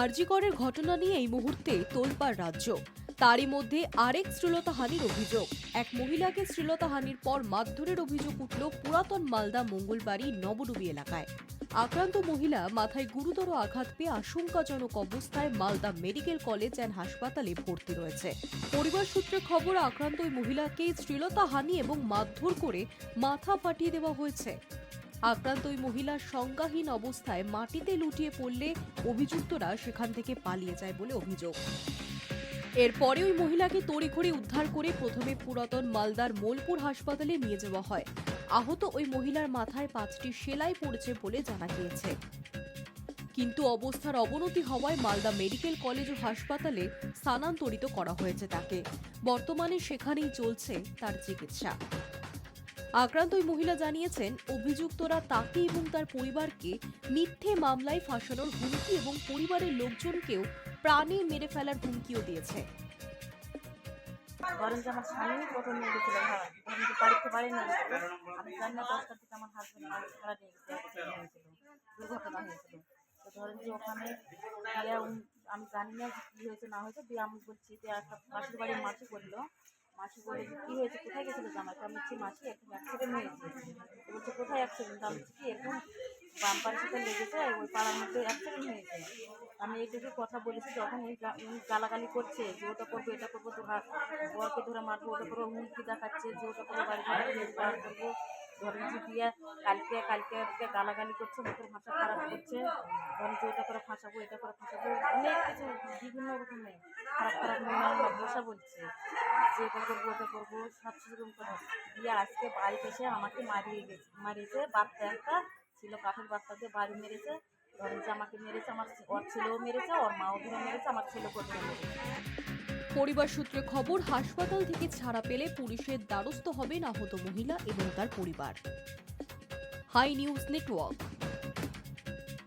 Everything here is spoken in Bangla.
আরজিকরের ঘটনা নিয়ে এই মুহূর্তে তোলপাড় রাজ্য। তারই মধ্যে আরেক শ্লীলতাহানির অভিযোগ। এক মহিলাকে শ্লীলতাহানির পর মারধরের অভিযোগ উঠল পুরাতন মালদা মঙ্গলবাড়ি নবডুবি এলাকায়। আক্রান্ত মহিলা মাথায় গুরুতর আঘাত পেয়ে আশঙ্কাজনক অবস্থায় মালদা মেডিকেল কলেজ অ্যান্ড হাসপাতালে ভর্তি রয়েছে। পরিবার সূত্রে খবর, আক্রান্ত ওই মহিলাকে শ্লীলতাহানি এবং মারধর করে মাথা ফাটিয়ে দেওয়া হয়েছে। আক্রান্ত ওই মহিলার সংজ্ঞাহীন অবস্থায় মাটিতে লুটিয়ে পড়লে অভিযুক্তরা সেখান থেকে পালিয়ে যায় বলে অভিযোগ। এরপরে ওই মহিলাকে তড়িঘড়ি উদ্ধার করে প্রথমে পুরাতন মালদার মোলপুর হাসপাতালে নিয়ে যাওয়া হয়। আহত ওই মহিলার মাথায় পাঁচটি সেলাই পড়েছে বলে জানা গিয়েছে। কিন্তু অবস্থার অবনতি হওয়ায় মালদা মেডিকেল কলেজ ও হাসপাতালে স্থানান্তরিত করা হয়েছে তাকে। বর্তমানে সেখানেই চলছে তার চিকিৎসা। আক্রান্ত ওই মহিলা জানিয়েছেন, অভিযুক্তরা তাকে এবং তার পরিবারকে মিথ্যে মামলায় ফাঁসানোর হুমকি এবং পরিবারের লোকজনকেও প্রাণে মেরে ফেলার হুমকিও দিয়েছে। আমার স্বামী প্রথম নিয়ে গেছিল ভাড়া ধরেন যে বাড়িতে বাড়ি নিয়ে আমি জানি না তো ধরেন যে ওখানে আমি জানি না কী হয়েছে, না হয়েছে, দিয়ে আমি বলছি যে একটা পাশের বাড়ির মাসি বলল মাসি বলে যে, কী হয়েছে? কোথায় গেছিল জামাই? আমি বলছি, মাসি, এখন অ্যাক্সিডেন্ট হয়েছে বলছে, কোথায় অ্যাক্সিডেন্ট আমি বলছি, কি এরকম বাম্পারের সাথে লেগেছে ওই পাড়ার মধ্যে অ্যাক্সিডেন্ট হয়েছে আমি এইটুকু কথা বলেছি, যখন ওই উনি গালাগালি করছে, যে ওটা করব এটা করব, তো বরকে ধরে মারবো, ওটা করব, হুমকি দেখাচ্ছে, যে ওটা করব, বাড়ি ঘরে করব। ধরেন দিয়ে কালকে কালকে আজকে গালাগালি করছে, মুখের ভাষা খারাপ করছে। ধরেন যে ওটা করে ফাঁসাবো, এটা করে ফাঁসাবো, অনেক কিছু, বিভিন্ন রকমের। খারাপ খারাপ মনে ভাষা বলছে। যে এটা করব, ওটা করব, সব সেরকম করে। দিয়ে আজকে বাড়িতে এসে আমাকে মারিয়ে গেছে মারিয়েছে বাচ্চা একটা ছিল, কাঠের বাচ্চা দিয়ে বাড়ি মেরেছে। ধরেন যে আমাকে মেরেছে, আমার ওর ছেলেও মেরেছে, ওর মাও ধরে মেরেছে, আমার ছেলেকেও ধরে মেরেছে পরিবার সূত্রে খবর, হাসপাতাল থেকে ছাড়া পেলে পুলিশের দ্বারস্থ হবেন আহত মহিলা এবং তার পরিবার। Hi News Network.